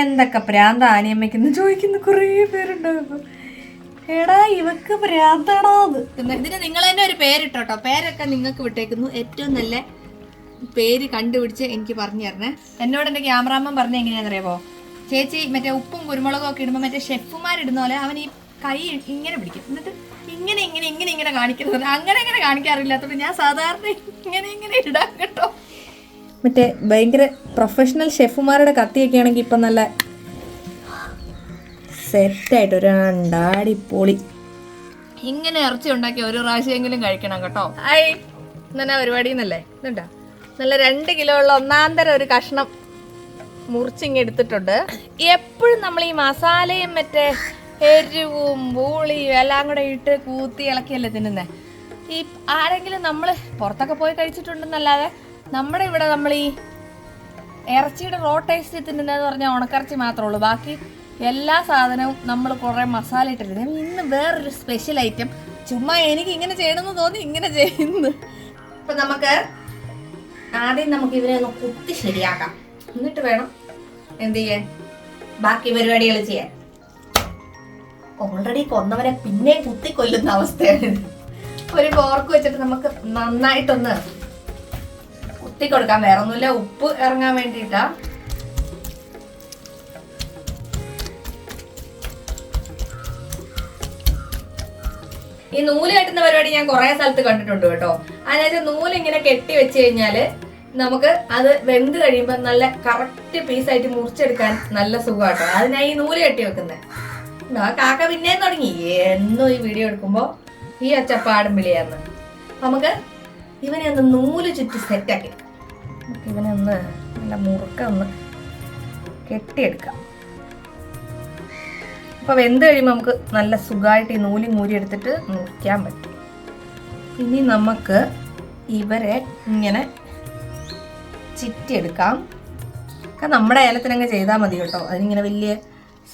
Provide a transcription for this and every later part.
എന്തൊക്കെ പ്രാന്ത ആനിയമ്മയ്ക്കെന്ന് ചോദിക്കുന്ന. കുറേ പേരുണ്ടാകും എടാ ഇവക്ക് പ്രാന്താണോ ഇതിന് നിങ്ങൾ തന്നെ ഒരു പേരിട്ടോട്ടോ. പേരൊക്കെ നിങ്ങൾക്ക് വിട്ടേക്കുന്നു. ഏറ്റവും നല്ല പേര് കണ്ടുപിടിച്ച് എനിക്ക് പറഞ്ഞു തരണേ. എന്നോട് എന്റെ ക്യാമറാമൻ പറഞ്ഞ എങ്ങനെയാണെന്നറിയാമോ ചേച്ചി മറ്റേ ഉപ്പും കുരുമുളകും ഒക്കെ ഇടുമ്പോൾ മറ്റേ ഷെഫുമാരിടുന്ന പോലെ അവൻ ഈ കൈ ഇങ്ങനെ പിടിക്കും. എന്നിട്ട് ഇങ്ങനെ ഇങ്ങനെ ഇങ്ങനെ ഇങ്ങനെ കാണിക്കുന്നത് അങ്ങനെ ഇങ്ങനെ കാണിക്കാറില്ലാത്തത് ഞാൻ സാധാരണ ഇങ്ങനെ ഇങ്ങനെ ഇടാൻ കേട്ടോ. മറ്റേ ഭയങ്കര പ്രൊഫഷണൽ ഷെഫുമാരുടെ കത്തിയൊക്കെ ആണെങ്കിൽ ഇപ്പം നല്ല സെറ്റായിട്ട് ഒരു രണ്ടാടി പൊളി ഇങ്ങനെ ഇറച്ചി ഉണ്ടാക്കി ഒരു പ്രാവശ്യമെങ്കിലും കഴിക്കണം കേട്ടോ. ഐ ഇന്നെ പരിപാടി എന്നല്ലേ ഇതുണ്ടാ? നല്ല രണ്ട് കിലോ ഉള്ള ഒന്നാന്തരം ഒരു കഷ്ണം മുറിച്ചിങ് എടുത്തിട്ടുണ്ട്. എപ്പോഴും നമ്മൾ ഈ മസാലയും മറ്റേ എരിവും പൂളിയും എല്ലാം കൂടെ ഇട്ട് കൂത്തി ഇളക്കിയല്ലേ തിന്നുന്നേ? ഈ ആരെങ്കിലും നമ്മൾ പുറത്തൊക്കെ പോയി കഴിച്ചിട്ടുണ്ടെന്നല്ലാതെ നമ്മുടെ ഇവിടെ നമ്മൾ ഈ ഇറച്ചിയുടെ റോ ടേസ്റ്റ് തിന്നുന്നതെന്ന് പറഞ്ഞാൽ ഉണക്കറച്ചി മാത്രമേ ഉള്ളൂ. ബാക്കി എല്ലാ സാധനവും നമ്മൾ കുറേ മസാല ഇട്ടിരുന്നു ഇന്ന് വേറൊരു സ്പെഷ്യൽ ഐറ്റം ചുമ്മാ എനിക്ക് ഇങ്ങനെ ചെയ്യണമെന്ന് തോന്നി ഇങ്ങനെ ചെയ്യുന്നു. അപ്പൊ നമുക്ക് ആദ്യം നമുക്ക് ഇവരെ ഒന്ന് കുത്തി ശരിയാക്കാം. എന്നിട്ട് വേണം എന്ത് ചെയ്യാൻ? ബാക്കി പരിപാടികൾ ചെയ്യാൻ. ഓൾറെഡി കൊന്നവരെ പിന്നെ കുത്തി കൊല്ലുന്ന അവസ്ഥയാണ്. ഒരു ഫോർക്ക് വെച്ചിട്ട് നമുക്ക് നന്നായിട്ടൊന്ന് കുത്തി കൊടുക്കാൻ വേറെ ഒന്നുമില്ല ഉപ്പ് ഇറങ്ങാൻ വേണ്ടിയിട്ടാ. ഈ നൂൽ കെട്ടുന്ന പരിപാടി ഞാൻ കുറെ സ്ഥലത്ത് കണ്ടിട്ടുണ്ട് കേട്ടോ. അതിനകത്ത് നൂൽ ഇങ്ങനെ കെട്ടി വെച്ച് കഴിഞ്ഞാൽ നമുക്ക് അത് വെന്ത് കഴിയുമ്പോൾ നല്ല കറക്റ്റ് പീസായിട്ട് മുറിച്ചെടുക്കാൻ നല്ല സുഖമാട്ടോ അതിനായി ഈ നൂൽ കെട്ടി വെക്കുന്നത് കാക്ക പിന്നെയും തുടങ്ങി. എന്നും ഈ വീഡിയോ എടുക്കുമ്പോ ഈ അച്ചപ്പാടും വിളിയാന്ന്. നമുക്ക് ഇവനെ ഒന്ന് നൂൽ ചുറ്റി സെറ്റാക്കി നമുക്ക് ഇവനെ ഒന്ന് നല്ല മുറുക്ക ഒന്ന് കെട്ടിയെടുക്കാം. അപ്പൊ വെന്ത് കഴിയുമ്പോൾ നമുക്ക് നല്ല സുഖമായിട്ട് ഈ നൂലി മൂരി എടുത്തിട്ട് മുറിക്കാൻ പറ്റും. ഇനി നമുക്ക് ഇവരെ ഇങ്ങനെ ചിറ്റിയെടുക്കാം. നമ്മുടെ ഏലത്തിനങ്ങ് ചെയ്താൽ മതി കേട്ടോ. അതിനിങ്ങനെ വലിയ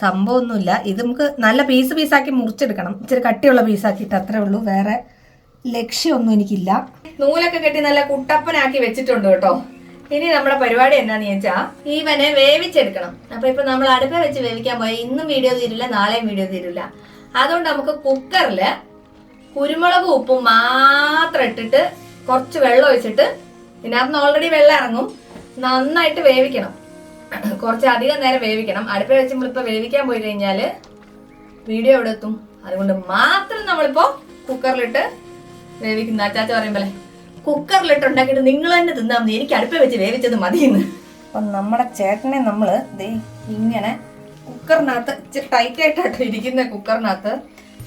സംഭവമൊന്നുമില്ല. ഇത് നമുക്ക് നല്ല പീസ് പീസാക്കി മുറിച്ചെടുക്കണം. ഇച്ചിരി കട്ടിയുള്ള പീസാക്കിയിട്ട് അത്രേ ഉള്ളൂ. വേറെ ലക്ഷ്യമൊന്നും എനിക്കില്ല. നൂലൊക്കെ കെട്ടി നല്ല കുട്ടപ്പനാക്കി വെച്ചിട്ടുണ്ട് കേട്ടോ. ഇനി നമ്മുടെ പരിപാടി എന്താന്ന് ചോദിച്ചാ ഈവനെ വേവിച്ചെടുക്കണം. അപ്പൊ ഇപ്പൊ നമ്മൾ അടുപ്പ വെച്ച് വേവിക്കാൻ പോയാൽ ഇന്നും വീഡിയോ തീരില്ല നാളെയും വീഡിയോ തീരില്ല. അതുകൊണ്ട് നമുക്ക് കുക്കറിൽ കുരുമുളക് ഉപ്പും മാത്രം ഇട്ടിട്ട് കുറച്ച് വെള്ളം ഒഴിച്ചിട്ട് ഇതിനകത്ത് ഓൾറെഡി വെള്ളം ഇറങ്ങും. നന്നായിട്ട് വേവിക്കണം. കുറച്ച് അധികം നേരം വേവിക്കണം. അടുപ്പ വെച്ച് ഇപ്പൊ വേവിക്കാൻ പോയി കഴിഞ്ഞാൽ വീഡിയോ എവിടെ എത്തും? അതുകൊണ്ട് മാത്രം നമ്മളിപ്പോ കുക്കറിലിട്ട് വേവിക്കുന്ന. അച്ചാച്ച പറയുമ്പോലെ കുക്കറിലിട്ട് ഉണ്ടാക്കിയിട്ട് നിങ്ങൾ തന്നെ തിന്നാം എനിക്ക് അടുപ്പ് വെച്ച് വേവിച്ചത് മതിയെന്ന്. അപ്പൊ നമ്മുടെ ചേട്ടനെ നമ്മൾ ദേ ഇങ്ങനെ കുക്കറിനകത്ത് ഇച്ചിരി ടൈറ്റ് ആയിട്ടാട്ടോ ഇരിക്കുന്ന കുക്കറിനകത്ത്.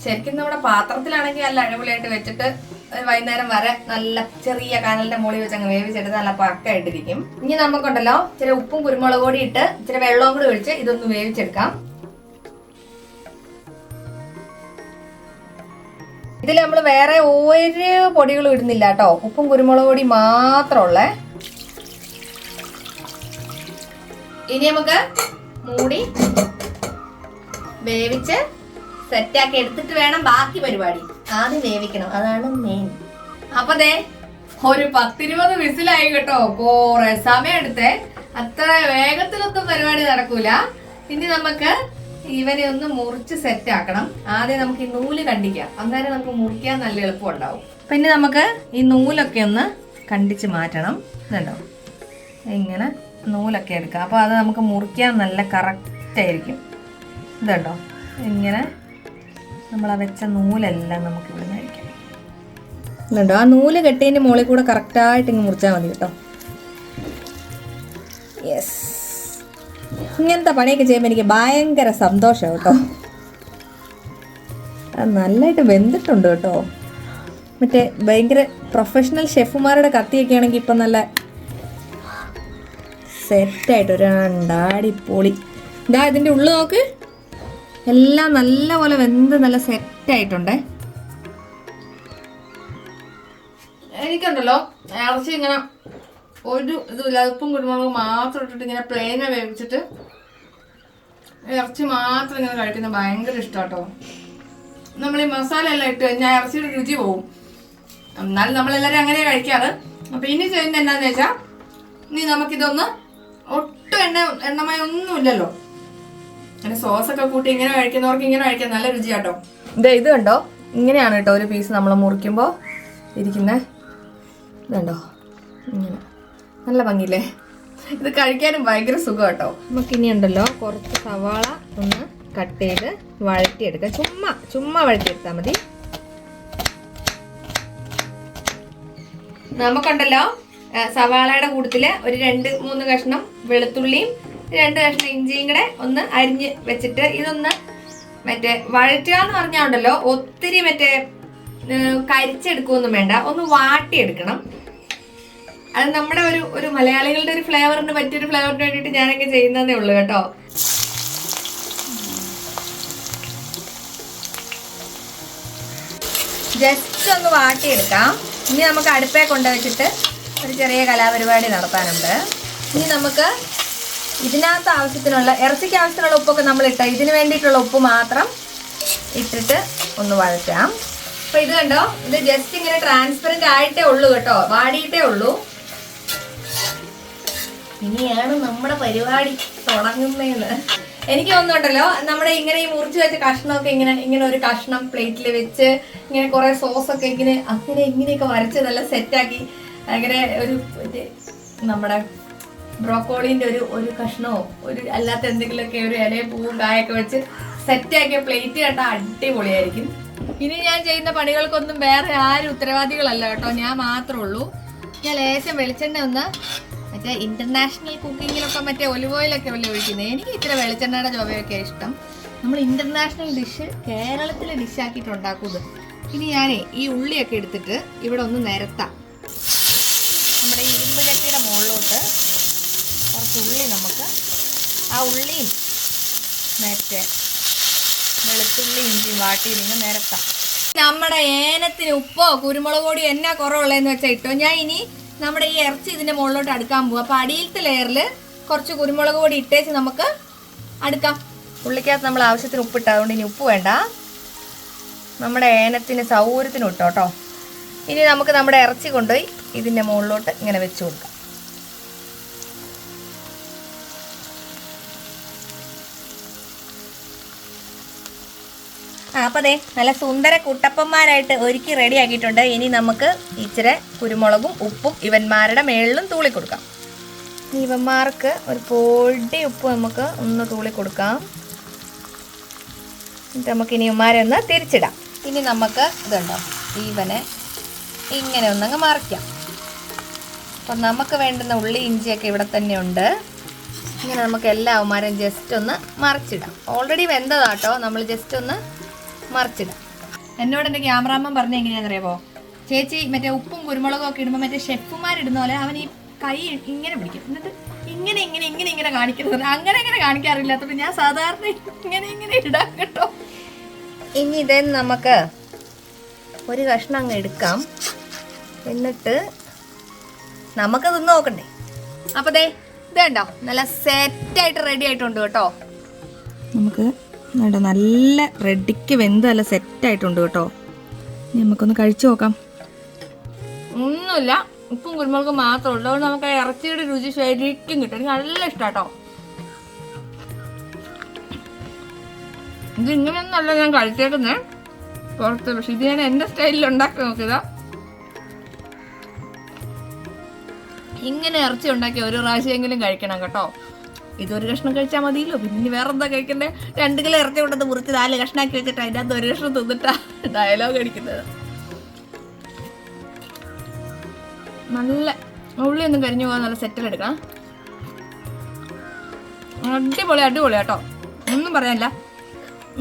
ശരിക്കും നമ്മുടെ പാത്രത്തിലാണെങ്കിൽ നല്ല അടിപൊളിയായിട്ട് വെച്ചിട്ട് വൈകുന്നേരം വരെ നല്ല ചെറിയ കനലിന്റെ മുകളിൽ വെച്ച് അങ്ങ് വേവിച്ചെടുത്ത് നല്ല പക്കായിട്ടിരിക്കും. ഇനി നമുക്കുണ്ടല്ലോ ഇച്ചിരി ഉപ്പും കുരുമുളക് പൊടി ഇട്ട് ഇച്ചിരി വെള്ളവും കൂടി ഒഴിച്ച് ഇതൊന്ന് വേവിച്ചെടുക്കാം. ഇതിൽ നമ്മൾ വേറെ ഒരു പൊടികളും ഇടുന്നില്ല കേട്ടോ. ഉപ്പും കുരുമുളക് പൊടി മാത്രമുള്ളേ ഇനി നമുക്ക് മൂടി വേവിച്ച് സെറ്റാക്കി എടുത്തിട്ട് വേണം ബാക്കി പരിപാടി. ആദ്യം വേവിക്കണം. അതാണ് മെയിൻ അപ്പൊ ദേ ഒരു പത്തിരുപത് വിസിലായി കേട്ടോ. കൊറേ സമയം എടുത്തേ അത്ര വേഗത്തിലൊന്നും പരിപാടി നടക്കൂല. ഇനി നമുക്ക് ഇവനെ ഒന്ന് മുറിച്ച് സെറ്റ് ആക്കണം. ആദ്യം നമുക്ക് ഈ നൂൽ കണ്ടിക്കാം. അന്നേരം നമുക്ക് മുറിക്കാൻ നല്ല എളുപ്പം ഉണ്ടാവും. പിന്നെ നമുക്ക് ഈ നൂലൊക്കെ ഒന്ന് കണ്ടിച്ച് മാറ്റണം. ഇതുണ്ടോ? ഇങ്ങനെ നൂലൊക്കെ എടുക്കാം. അപ്പോൾ അത് നമുക്ക് മുറിക്കാൻ നല്ല കറക്റ്റ് ആയിരിക്കും. ഇതുണ്ടോ? ഇങ്ങനെ നമ്മൾ വെച്ച നൂലെല്ലാം നമുക്ക് ഇവിടെ നിന്നായിരിക്കും ഇതുണ്ടോ? ആ നൂൽ കെട്ടിയതിന്റെ മുകളിൽ കൂടെ കറക്റ്റായിട്ട് ഇങ്ങ് മുറിച്ചാൽ മതി കേട്ടോ. യെസ് ഇങ്ങനത്തെ പണിയൊക്കെ ചെയ്യുമ്പോൾ എനിക്ക് ഭയങ്കര സന്തോഷം കേട്ടോ. നല്ലതായിട്ട് വെന്തിട്ടുണ്ട് കേട്ടോ. മറ്റേ ഭയങ്കര പ്രൊഫഷണൽ ഷെഫുമാരുടെ കത്തിയൊക്കെ ആണെങ്കിൽ ഇപ്പം നല്ല സെറ്റായിട്ട് ഒരു രണ്ടാടി പൊളി ഇതാ ഇതിന്റെ ഉള്ളു നോക്ക്. എല്ലാം നല്ല പോലെ വെന്ത് നല്ല സെറ്റായിട്ടുണ്ടേ എനിക്കുണ്ടല്ലോ ഇറച്ചി ഇങ്ങനെ ഒരു ഇതുമില്ല ഉപ്പും കുരുമുളകും മാത്രം ഇട്ടിട്ട് ഇങ്ങനെ പ്ലെയിനെ വേവിച്ചിട്ട് ഇറച്ചി മാത്രം ഇങ്ങനെ കഴിക്കുന്ന ഭയങ്കര ഇഷ്ടാട്ടോ. നമ്മൾ ഈ മസാല എല്ലാം ഇട്ട് കഴിഞ്ഞാൽ ഇറച്ചിയുടെ രുചി പോവും. എന്നാലും നമ്മളെല്ലാവരും അങ്ങനെ കഴിക്കാറ്. അപ്പൊ ഇനി ചെയ്യുന്ന എന്താന്ന് വെച്ചാൽ ഇനി നമുക്കിതൊന്ന് ഒട്ടും എണ്ണ എണ്ണമയം ഒന്നുമില്ലല്ലോ. അങ്ങനെ ഒക്കെ കൂട്ടി ഇങ്ങനെ കഴിക്കുന്നവർക്ക് ഇങ്ങനെ കഴിക്കാൻ നല്ല രുചിയാട്ടോ. ഇത് ഇത് കണ്ടോ? ഇങ്ങനെയാണ് കേട്ടോ ഒരു പീസ് നമ്മൾ മുറിക്കുമ്പോൾ ഇരിക്കുന്നത് ഇതുണ്ടോ? ഇങ്ങനെ. നല്ല ഭംഗിയില്ലേ? ഇത് കഴിക്കാനും ഭയങ്കര സുഖം കേട്ടോ നമുക്കിനി ഉണ്ടല്ലോ കുറച്ച് സവാള ഒന്ന് കട്ട് ചെയ്ത് വഴറ്റിയെടുക്കാം. ചുമ്മാ ചുമ്മാ വഴറ്റിയെടുത്താൽ മതി. നമുക്കുണ്ടല്ലോ സവാളയുടെ കൂട്ടത്തിൽ ഒരു രണ്ട് മൂന്ന് കഷ്ണം വെളുത്തുള്ളിയും രണ്ട് കഷ്ണം ഇഞ്ചിയും കൂടെ ഒന്ന് അരിഞ്ഞ് വെച്ചിട്ട് ഇതൊന്ന് മറ്റേ വഴറ്റുക എന്ന് പറഞ്ഞാൽ ഉണ്ടല്ലോ ഒത്തിരി മറ്റേ കരിച്ചെടുക്കുകയൊന്നും വേണ്ട. ഒന്ന് വാട്ടിയെടുക്കണം. അത് നമ്മുടെ ഒരു ഒരു മലയാളികളുടെ ഒരു ഫ്ലേവറിന് പറ്റിയൊരു ഫ്ലേവറിന് വേണ്ടിയിട്ട് ഞാനൊക്കെ ചെയ്യുന്നതേ ഉള്ളൂ കേട്ടോ. ജസ്റ്റ് ഒന്ന് വാട്ടിയെടുക്കാം. ഇനി നമുക്ക് അടുപ്പേ കൊണ്ടുവച്ചിട്ട് ഒരു ചെറിയ കലാപരിപാടി നടത്താനുണ്ട്. ഇനി നമുക്ക് ഇതിനകത്ത് ആവശ്യത്തിനുള്ള ഇറച്ചിക്ക് ആവശ്യത്തിനുള്ള ഉപ്പൊക്കെ നമ്മൾ ഇട്ട ഇതിന് വേണ്ടിയിട്ടുള്ള ഉപ്പ് മാത്രം ഇട്ടിട്ട് ഒന്ന് വഴറ്റാം. അപ്പൊ ഇത് കണ്ടോ? ഇത് ജസ്റ്റ് ഇങ്ങനെ ട്രാൻസ്പെറന്റ് ആയിട്ടേ ഉള്ളൂ കേട്ടോ. വാടിയിട്ടേ ഉള്ളൂ. ഇനിയാണ് നമ്മുടെ പരിപാടി തുടങ്ങുന്നതെന്ന് എനിക്ക് തോന്നുന്നുണ്ടല്ലോ നമ്മുടെ ഇങ്ങനെ ഈ മുറിച്ച് വെച്ച കഷ്ണമൊക്കെ ഇങ്ങനെ ഇങ്ങനെ ഒരു കഷ്ണം പ്ലേറ്റിൽ വെച്ച് ഇങ്ങനെ കുറെ സോസൊക്കെ ഇങ്ങനെ അങ്ങനെ ഇങ്ങനെയൊക്കെ വരച്ച് നല്ല സെറ്റാക്കി. അങ്ങനെ ഒരു നമ്മുടെ ബ്രോക്കോളിന്റെ ഒരു ഒരു കഷ്ണമോ ഒരു അല്ലാത്ത എന്തെങ്കിലുമൊക്കെ ഒരു ഇലയും പൂവും കായൊക്കെ വെച്ച് സെറ്റാക്കിയ പ്ലേറ്റ് കണ്ടാൽ അടിപൊളിയായിരിക്കും. ഇനി ഞാൻ ചെയ്യുന്ന പണികൾക്കൊന്നും വേറെ ആരും ഉത്തരവാദികളല്ല കേട്ടോ ഞാൻ മാത്രമേ ഉള്ളൂ. ഞാൻ ലേശം വെളിച്ചെണ്ണ ഒന്ന് മറ്റേ ഇന്റർനാഷണൽ കുക്കിങ്ങിലൊക്കെ മറ്റേ ഒലിവ് ഓയിലൊക്കെ വലിയ ഒഴിക്കുന്നത്. എനിക്ക് ഇത്ര വെളിച്ചെണ്ണയുടെ ജോബയൊക്കെ ഇഷ്ടം. നമ്മൾ ഇന്റർനാഷണൽ ഡിഷ് കേരളത്തിലെ ഡിഷാക്കിയിട്ട് ഉണ്ടാക്കുന്നത്. ഇനി ഞാനേ ഈ ഉള്ളിയൊക്കെ എടുത്തിട്ട് ഇവിടെ ഒന്ന് നിരത്താം. നമ്മുടെ ഇരുമ്പ് ചട്ടിയുടെ മുകളിലോട്ട് കുറച്ച് ഉള്ളി നമുക്ക് ആ ഉള്ളിയും മറ്റേ വെളുത്തുള്ളി ഇഞ്ചി വാട്ടി നിങ്ങൾ നിരത്താം. നമ്മുടെ ഏനത്തിന് ഉപ്പോ കുരുമുളക് പൊടി എന്നാ കുറവുള്ളതെന്ന് വെച്ചാൽ ഇട്ടോ. ഞാൻ ഇനി നമ്മുടെ ഈ ഇറച്ചി ഇതിന്റെ മുകളിലോട്ട് അടുക്കാൻ പോകും അപ്പൊ അടിയിലത്തെ ലെയറിൽ കുറച്ച് കുരുമുളക് പൊടി ഇട്ടേച്ച് നമുക്ക് അടുക്കാം. ഉള്ളിക്കകത്ത് നമ്മൾ ആവശ്യത്തിന് ഉപ്പിട്ട് അതുകൊണ്ട് ഇനി ഉപ്പ് വേണ്ട. നമ്മുടെ ഏനത്തിന് സൗകര്യത്തിന് ഇട്ടോ കേട്ടോ ഇനി നമുക്ക് നമ്മുടെ ഇറച്ചി കൊണ്ടുപോയി ഇതിന്റെ മുകളിലോട്ട് ഇങ്ങനെ വെച്ച് കൊടുക്കാം. അപ്പോൾ അതെ നല്ല സുന്ദര കുട്ടപ്പന്മാരായിട്ട് ഒരുക്കി റെഡി ആക്കിയിട്ടുണ്ട് ഇനി നമുക്ക് ഇച്ചിരി കുരുമുളകും ഉപ്പും ഇവന്മാരുടെ മേളിലും തൂളി കൊടുക്കാം. ഇവന്മാർക്ക് ഒരു പൊടി ഉപ്പ് നമുക്ക് ഒന്ന് തൂളി കൊടുക്കാം. എന്നിട്ട് നമുക്ക് ഇനി ഇവന്മാരെ ഒന്ന് തിരിച്ചിടാം. ഇനി നമുക്ക് ഇതുണ്ടോ ഇവനെ ഇങ്ങനെ ഒന്നങ്ങ് മറിക്കാം. അപ്പം നമുക്ക് വേണ്ടുന്ന ഉള്ളി ഇഞ്ചിയൊക്കെ ഇവിടെ തന്നെ ഉണ്ട്. ഇങ്ങനെ നമുക്ക് എല്ലാ അവന്മാരും ജസ്റ്റ് ഒന്ന് മറിച്ചിടാം. ഓൾറെഡി വെന്തതാട്ടോ. നമ്മൾ ജസ്റ്റ് ഒന്ന് മറിച്ചിടാം എന്നോട് എന്റെ ക്യാമറാമാൻ പറഞ്ഞ അറിയാവോ ചേച്ചി മറ്റേ ഉപ്പും കുരുമുളകും ഒക്കെ ഇടുമ്പോൾ മറ്റേ ഷെഫുമാരിടുന്ന പോലെ അവൻ ഈ കൈ ഇങ്ങനെ പിടിക്കും. എന്നിട്ട് ഇങ്ങനെ ഇങ്ങനെ ഇങ്ങനെ ഇങ്ങനെ കാണിക്കുന്നത് അങ്ങനെ ഇങ്ങനെ കാണിക്കാറില്ലാത്തപ്പോൾ ഞാൻ സാധാരണ ഇങ്ങനെ ഇങ്ങനെ ഇടാം കേട്ടോ. ഇനി ഇതേ നമുക്ക് ഒരു കഷ്ണം അങ്ങ് എടുക്കാം. എന്നിട്ട് നമുക്ക് തിന്ന് നോക്കണ്ടേ? അപ്പൊ ദേ ഇത് കണ്ടോ നല്ല സെറ്റായിട്ട് റെഡി ആയിട്ടുണ്ട് കേട്ടോ. നമുക്ക് വേണ്ട നല്ല റെഡിക്ക് വെന്ത് നല്ല സെറ്റായിട്ടുണ്ട് കേട്ടോ. ഇനി നമുക്കൊന്ന് കഴിച്ചു നോക്കാം. ഒന്നുമില്ല ഉപ്പും കുരുമുളകും മാത്രമേ ഉള്ളൂ. അതുകൊണ്ട് നമുക്ക് ഇറച്ചിയുടെ രുചി ശരിക്കും കിട്ടും. എനിക്ക് നല്ല ഇഷ്ടാട്ടോ. ഇത് ഇങ്ങനെയൊന്നല്ല ഞാൻ കഴിച്ചേക്കുന്നേ. പുറത്ത് പക്ഷെ ഇത് ഞാൻ എന്റെ സ്റ്റൈലിൽ ഉണ്ടാക്കി നോക്കിയതാ. ഇങ്ങനെ ഇറച്ചി ഉണ്ടാക്കി ഒരു പ്രാവശ്യമെങ്കിലും കഴിക്കണം കേട്ടോ. ഇതൊരു കഷ്ണം കഴിച്ചാൽ മതിയല്ലോ. പിന്നെ വേറെ എന്താ കഴിക്കണ്ടേ? രണ്ട് കിലോ ഇറച്ചി കൊണ്ടത് മുറിച്ച് നാല് കഷ്ണാക്കി വെച്ചിട്ട് അതിന്റെ അകത്ത് ഒരു കഷ്ണം തിന്നിട്ടാ ഡയലോഗ് അടിക്കുന്നത്. നല്ല ഉള്ളിയൊന്നും കരിഞ്ഞു പോകാൻ നല്ല സെറ്റിൽ എടുക്കണം. അടിപൊളി അടിപൊളി കേട്ടോ. ഒന്നും പറയാനില്ല.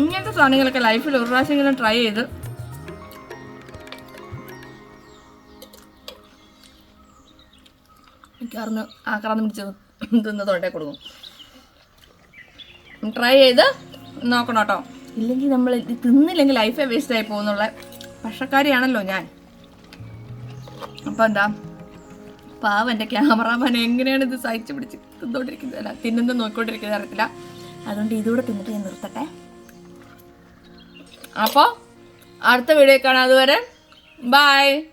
ഇങ്ങനത്തെ സാധനങ്ങളൊക്കെ ലൈഫിൽ ഒരു പ്രാവശ്യമെങ്കിലും ട്രൈ ചെയ്ത് മിക്കവാറും ആക്രാന്തം പിടിച്ച് തിന്ന് തൊണ്ടേ കൊടുക്കും. ട്രൈ ചെയ്ത് നോക്കണം കേട്ടോ. ഇല്ലെങ്കിൽ നമ്മൾ തിന്നില്ലെങ്കിൽ ലൈഫേ വേസ്റ്റ് ആയി പോകുന്നുള്ള പക്ഷക്കാരിയാണല്ലോ ഞാൻ. അപ്പം എന്താ? പാവം എന്റെ ക്യാമറാമാൻ എങ്ങനെയാണ് ഇത് സഹിച്ചു പിടിച്ച് തിന്നോണ്ടിരിക്കുന്നത്? അല്ല തിന്നുന്നത് നോക്കിക്കൊണ്ടിരിക്കുന്നത് അറിയത്തില്ല. അതുകൊണ്ട് ഇതുകൂടെ തിന്നിട്ട് ഞാൻ നിർത്തട്ടെ. അപ്പോൾ അടുത്ത വീഡിയോ കാണാം. അതുവരെ ബൈ